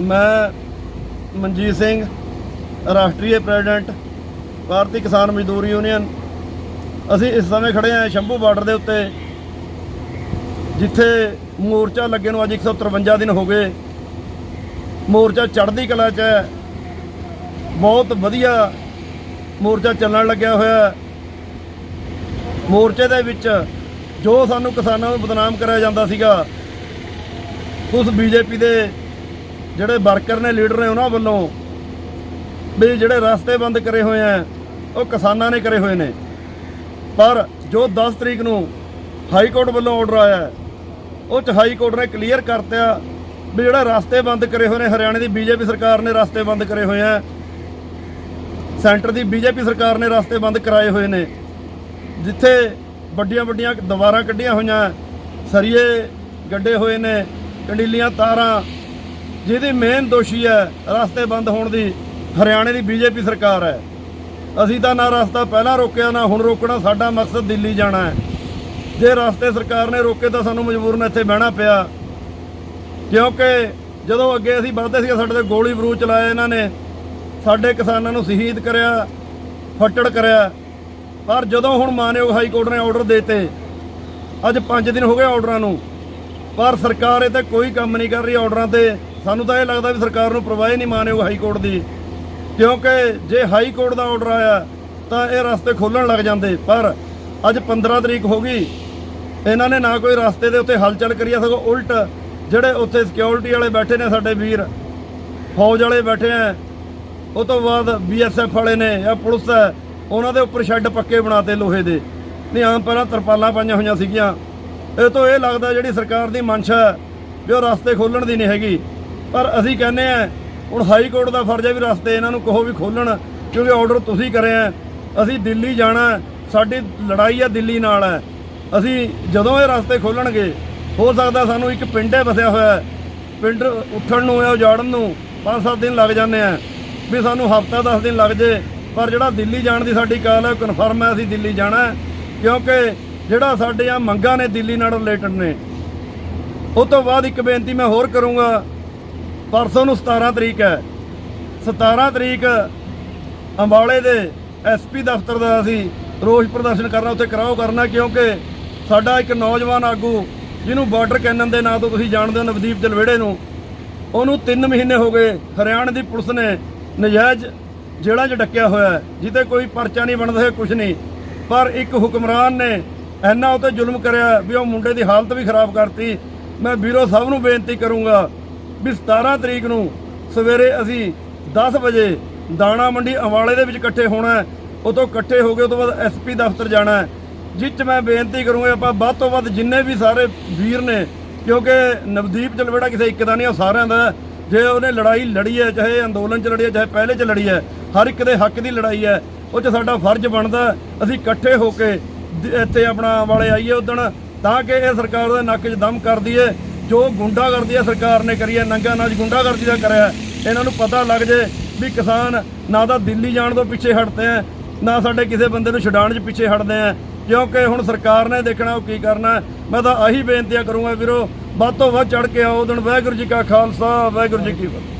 ਮੈਂ ਮਨਜੀਤ ਸਿੰਘ, ਰਾਸ਼ਟਰੀ ਪ੍ਰੈਜ਼ੀਡੈਂਟ, ਭਾਰਤੀ ਕਿਸਾਨ ਮਜ਼ਦੂਰ ਯੂਨੀਅਨ। ਅਸੀਂ ਇਸ ਸਮੇਂ ਖੜੇ ਹਾਂ ਸ਼ੰਭੂ ਬਾਰਡਰ ਦੇ ਉੱਤੇ, ਜਿੱਥੇ ਮੋਰਚਾ ਲੱਗੇ ਨੂੰ ਅੱਜ 153 ਦਿਨ ਹੋ ਗਏ। ਮੋਰਚਾ ਚੜ੍ਹਦੀ ਕਲਾ 'ਚ ਹੈ। ਬਹੁਤ ਵਧੀਆ ਮੋਰਚਾ ਚੱਲਣ ਲੱਗਿਆ ਹੋਇਆ ਮੋਰਚੇ ਦੇ ਵਿੱਚ ਜੋ ਸਾਨੂੰ ਕਿਸਾਨਾਂ ਨੂੰ ਬਦਨਾਮ ਕਰਿਆ ਜਾਂਦਾ ਸੀਗਾ, ਉਸ ਬੀਜੇਪੀ ਦੇ ਜਿਹੜੇ ਵਰਕਰ ਨੇ, ਲੀਡਰ ਨੇ ਉਹਨਾਂ ਵੱਲੋਂ ਵੀ ਜਿਹੜੇ ਰਸਤੇ ਬੰਦ ਕਰੇ ਹੋਏ ਆ, ਉਹ ਕਿਸਾਨਾਂ ਨੇ ਕਰੇ ਹੋਏ ਨੇ। ਪਰ ਜੋ 10 ਤਰੀਕ ਨੂੰ ਹਾਈ ਕੋਰਟ ਵੱਲੋਂ ਆਰਡਰ ਆਇਆ, ਉਹ ਚ ਹਾਈ ਕੋਰਟ ਨੇ ਕਲੀਅਰ ਕਰਤਿਆ ਵੀ ਜਿਹੜਾ ਰਸਤੇ ਬੰਦ ਕਰੇ ਹੋਏ ਨੇ, ਹਰਿਆਣੇ ਦੀ ਬੀਜੇਪੀ ਸਰਕਾਰ ਨੇ ਰਸਤੇ ਬੰਦ ਕਰੇ ਹੋਏ ਆ, ਸੈਂਟਰ ਦੀ ਬੀਜੇਪੀ ਸਰਕਾਰ ਨੇ ਰਸਤੇ ਬੰਦ ਕਰਾਏ ਹੋਏ ਨੇ। ਜਿੱਥੇ ਵੱਡੀਆਂ ਵੱਡੀਆਂ ਦੀਵਾਰਾਂ ਕੱਢੀਆਂ ਹੋਈਆਂ, ਸਰੀਏ ਗੱਡੇ ਹੋਏ ਨੇ, ਕੰਡੀਲੀਆਂ ਤਾਰਾਂ ਜਿਹਦੀ ਮੇਨ ਦੋਸ਼ੀ ਹੈ, ਰਸਤੇ ਬੰਦ ਹੋਣ ਦੀ, ਹਰਿਆਣੇ ਦੀ ਬੀਜੇਪੀ ਸਰਕਾਰ ਹੈ। ਅਸੀਂ ਤਾਂ ਨਾ ਰਸਤਾ ਪਹਿਲਾਂ ਰੋਕਿਆ, ਨਾ ਹੁਣ ਰੋਕਣਾ, ਸਾਡਾ ਮਕਸਦ ਦਿੱਲੀ ਜਾਣਾ ਹੈ। ਜੇ ਰਸਤੇ ਸਰਕਾਰ ਨੇ ਰੋਕੇ ਤਾਂ ਸਾਨੂੰ ਮਜਬੂਰਨ ਇੱਥੇ ਬਹਿਣਾ ਪਿਆ। ਕਿਉਂਕਿ ਜਦੋਂ ਅੱਗੇ ਅਸੀਂ ਵੱਧਦੇ ਸੀ, ਸਾਡੇ ਤੇ ਗੋਲੀ ਬਰੂਦ ਚਲਾਏ ਇਹਨਾਂ ਨੇ। ਸਾਡੇ ਕਿਸਾਨਾਂ ਨੂੰ ਸ਼ਹੀਦ ਕਰਿਆ, ਫੱਟੜ ਕਰਿਆ। ਪਰ ਜਦੋਂ ਹੁਣ ਮਾਨਯੋਗ ਹਾਈ ਕੋਰਟ ਨੇ ਆਰਡਰ ਦਿੱਤੇ, ਅੱਜ 5 ਦਿਨ ਹੋ ਗਏ ਆਰਡਰਾਂ ਨੂੰ। ਪਰ ਸਰਕਾਰ ਇਹ ਤੇ ਕੋਈ ਕੰਮ ਨਹੀਂ ਕਰ ਰਹੀ ਆਰਡਰਾਂ ਤੇ। ਸਾਨੂੰ ਤਾਂ ਇਹ ਲੱਗਦਾ ਵੀ ਸਰਕਾਰ ਨੂੰ ਪਰਵਾਹ ਹੀ ਨਹੀਂ ਮਾਨਯੋਗ ਹਾਈ ਕੋਰਟ ਦੀ। ਕਿਉਂਕਿ ਜੇ ਹਾਈ ਕੋਰਟ ਦਾ ਆਰਡਰ ਆਇਆ, ਤਾਂ ਇਹ ਰਸਤੇ ਖੋਲਣ ਲੱਗ ਜਾਂਦੇ। ਪਰ ਅੱਜ 15 ਤਰੀਕ ਹੋ ਗਈ, ਇਹਨਾਂ ਨੇ ਨਾ ਕੋਈ ਰਸਤੇ ਦੇ ਉੱਤੇ ਹਲਚਲ ਕਰੀ ਸਗੋਂ ਉਲਟ ਜਿਹੜੇ ਉੱਥੇ ਸਿਕਿਉਰਿਟੀ ਵਾਲੇ ਬੈਠੇ ਨੇ ਸਾਡੇ ਵੀਰ, ਫੌਜ ਵਾਲੇ ਬੈਠੇ ਆ, ਉਹ ਤੋਂ ਬਾਅਦ ਬੀਐਸਐਫ ਵਾਲੇ ਨੇ ਜਾਂ ਪੁਲਿਸ ਹੈ, ਉਹਨਾਂ ਦੇ ਉੱਪਰ ਸ਼ੈੱਡ ਪੱਕੇ ਬਣਾਤੇ ਲੋਹੇ ਦੇ। ਨਹੀਂ, ਆਮ ਪਹਿਲਾਂ ਤਰਪਾਲਾਂ ਪਾਈਆਂ ਹੋਈਆਂ ਸੀਗੀਆਂ। ਇਹ ਤੋਂ ਇਹ ਲੱਗਦਾ ਜਿਹੜੀ ਸਰਕਾਰ ਦੀ ਮਨਸ਼ਾ ਹੈ, ਵੀ ਉਹ ਰਸਤੇ ਖੋਲਣ ਦੀ ਨਹੀਂ ਹੈਗੀ। ਪਰ ਅਸੀਂ ਕਹਿੰਦੇ ਆ ਹੁਣ ਹਾਈ ਕੋਰਟ ਦਾ ਫਰਜ਼ ਹੈ ਵੀ ਰਸਤੇ ਇਹਨਾਂ ਨੂੰ ਕਹੋ ਵੀ ਖੋਲਣ, ਕਿਉਂਕਿ ਆਰਡਰ ਤੁਸੀਂ ਕਰਿਆ ਅਸੀਂ ਦਿੱਲੀ ਜਾਣਾ ਸਾਡੀ ਲੜਾਈ ਹੈ ਦਿੱਲੀ ਨਾਲ ਹੈ। ਅਸੀਂ ਜਦੋਂ ਇਹ ਰਸਤੇ ਖੋਲਣਗੇ, ਹੋ ਸਕਦਾ ਸਾਨੂੰ ਇੱਕ ਪਿੰਡੇ ਵਸਿਆ ਹੋਇਆ ਪਿੰਡ ਉੱਠਣ ਨੂੰ ਜਾਂ ਉਜਾੜਨ ਨੂੰ 5-7 ਦਿਨ ਲੱਗ ਜਾਂਦੇ ਆ। ਵੀ ਸਾਨੂੰ ਹਫਤਾ 10 ਦਿਨ ਲੱਗ ਜੇ, ਪਰ ਜਿਹੜਾ ਦਿੱਲੀ ਜਾਣ ਦੀ ਸਾਡੀ ਕਾਲ ਹੈ ਕਨਫਰਮ ਹੈ ਅਸੀਂ ਦਿੱਲੀ ਜਾਣਾ ਕਿਉਂਕਿ ਜਿਹੜਾ ਸਾਡੇ ਆ ਮੰਗਾਂ ਨੇ ਦਿੱਲੀ ਨਾਲ ਰਿਲੇਟਡ ਨੇ। ਉਹ ਤੋਂ ਬਾਅਦ ਇੱਕ ਬੇਨਤੀ ਮੈਂ ਹੋਰ ਕਰੂੰਗਾ ਪਰਸੋਂ ਨੂੰ 17 ਤਰੀਕ ਹੈ। 17 ਤਰੀਕ ਅੰਬਾਲੇ ਦੇ ਐਸਪੀ ਦਫ਼ਤਰ ਦਾ ਅਸੀਂ ਰੋਸ ਪ੍ਰਦਰਸ਼ਨ ਕਰਨਾ, ਉੱਥੇ ਕਰਾਓ ਕਰਨਾ, ਕਿਉਂਕਿ ਸਾਡਾ ਇੱਕ ਨੌਜਵਾਨ ਆਗੂ, ਜਿਹਨੂੰ ਬਾਰਡਰ ਕੈਨਨ ਦੇ ਨਾਂ ਤੋਂ ਤੁਸੀਂ ਜਾਣਦੇ ਹੋ, ਨਵਦੀਪ ਜਲਵੇੜੇ ਨੂੰ, ਉਹਨੂੰ 3 ਮਹੀਨੇ ਹੋ ਗਏ ਹਰਿਆਣਾ ਦੀ ਪੁਲਿਸ ਨੇ ਨਜਾਇਜ਼ ਜੇਲ੍ਹਾਂ 'ਚ ਡੱਕਿਆ ਹੋਇਆ ਹੈ ਜਿੱਤੇ ਕੋਈ ਪਰਚਾ ਨਹੀਂ ਬਣਦਾ ਹੈ ਕੁਝ ਨਹੀਂ। ਪਰ ਇੱਕ ਹੁਕਮਰਾਨ ਨੇ ਇੰਨਾ ਉਤੇ ਜ਼ੁਲਮ ਕਰਿਆ ਵੀ ਉਹ ਮੁੰਡੇ ਦੀ ਹਾਲਤ ਵੀ ਖਰਾਬ ਕਰਤੀ। ਮੈਂ ਵੀਰੋ ਸਭ ਨੂੰ ਬੇਨਤੀ ਕਰੂੰਗਾ ਵੀ 17 ਤਰੀਕ ਨੂੰ ਸਵੇਰੇ ਅਸੀਂ 10 ਵਜੇ ਦਾਣਾ ਮੰਡੀ ਅਵਾਲੇ ਦੇ ਵਿੱਚ ਇਕੱਠੇ ਹੋਣਾ ਹੈ। ਉਤੋਂ ਇਕੱਠੇ ਹੋ ਕੇ ਉਹ ਤੋਂ ਬਾਅਦ ਐਸਪੀ ਦਫ਼ਤਰ ਜਾਣਾ ਹੈ। ਜਿਸ 'ਚ ਮੈਂ ਬੇਨਤੀ ਕਰੂੰਗਾ ਆਪਾਂ ਵੱਧ ਤੋਂ ਵੱਧ ਜਿੰਨੇ ਵੀ ਸਾਰੇ ਵੀਰ ਨੇ, ਕਿਉਂਕਿ ਨਵਦੀਪ ਜਲਵੇੜਾ ਕਿਸੇ ਇੱਕ ਦਾ ਨਹੀਂ, ਉਹ ਸਾਰਿਆਂ ਦਾ ਜੇ ਉਹਨੇ ਲੜਾਈ ਲੜੀ ਹੈ, ਚਾਹੇ ਅੰਦੋਲਨ 'ਚ ਲੜੀ ਹੈ, ਚਾਹੇ ਪਹਿਲੇ 'ਚ ਲੜੀ ਹੈ, ਹਰ ਇੱਕ ਦੇ ਹੱਕ ਦੀ ਲੜਾਈ ਹੈ, ਉਹ 'ਚ ਸਾਡਾ ਫਰਜ਼ ਬਣਦਾ ਅਸੀਂ ਇਕੱਠੇ ਹੋ ਕੇ ਇੱਥੇ ਆਪਣਾ ਵਾਲੇ ਆਈਏ ਉਦਣ ਤਾਂ ਕਿ ਇਹ ਸਰਕਾਰ ਦੇ ਨੱਕ 'ਚ ਦਮ ਕਰ ਦਈਏ ਜੋ ਗੁੰਡਾਗਰਦੀ ਹੈ ਸਰਕਾਰ ਨੇ ਕਰੀ ਹੈ ਨੰਗਾ ਨਾਚ ਗੁੰਡਾਗਰਦੀ ਦਾ ਕਰਿਆ, ਇਹਨਾਂ ਨੂੰ ਪਤਾ ਲੱਗ ਜੇ ਵੀ ਕਿਸਾਨ ਨਾ ਤਾਂ ਦਿੱਲੀ ਜਾਣ ਤੋਂ ਪਿੱਛੇ ਹਟਦੇ ਆ, ਨਾ ਸਾਡੇ ਕਿਸੇ ਬੰਦੇ ਨੂੰ ਛਡਾਣ 'ਚ ਪਿੱਛੇ ਹਟਦੇ ਆ। ਕਿਉਂਕਿ ਹੁਣ ਸਰਕਾਰ ਨੇ ਦੇਖਣਾ ਉਹ ਕੀ ਕਰਨਾ, ਮੈਂ ਤਾਂ ਆਹੀ ਬੇਨਤੀਆਂ ਕਰੂੰਗਾ ਵੀਰੋ, ਵੱਧ ਤੋਂ ਵੱਧ ਚੜ ਕੇ ਆਓ ਦਿਨ ਵਾਹਿਗੁਰੂ ਜੀ ਕਾ ਖਾਲਸਾ, ਵਾਹਿਗੁਰੂ ਜੀ ਕੀ ਫਤਿਹ।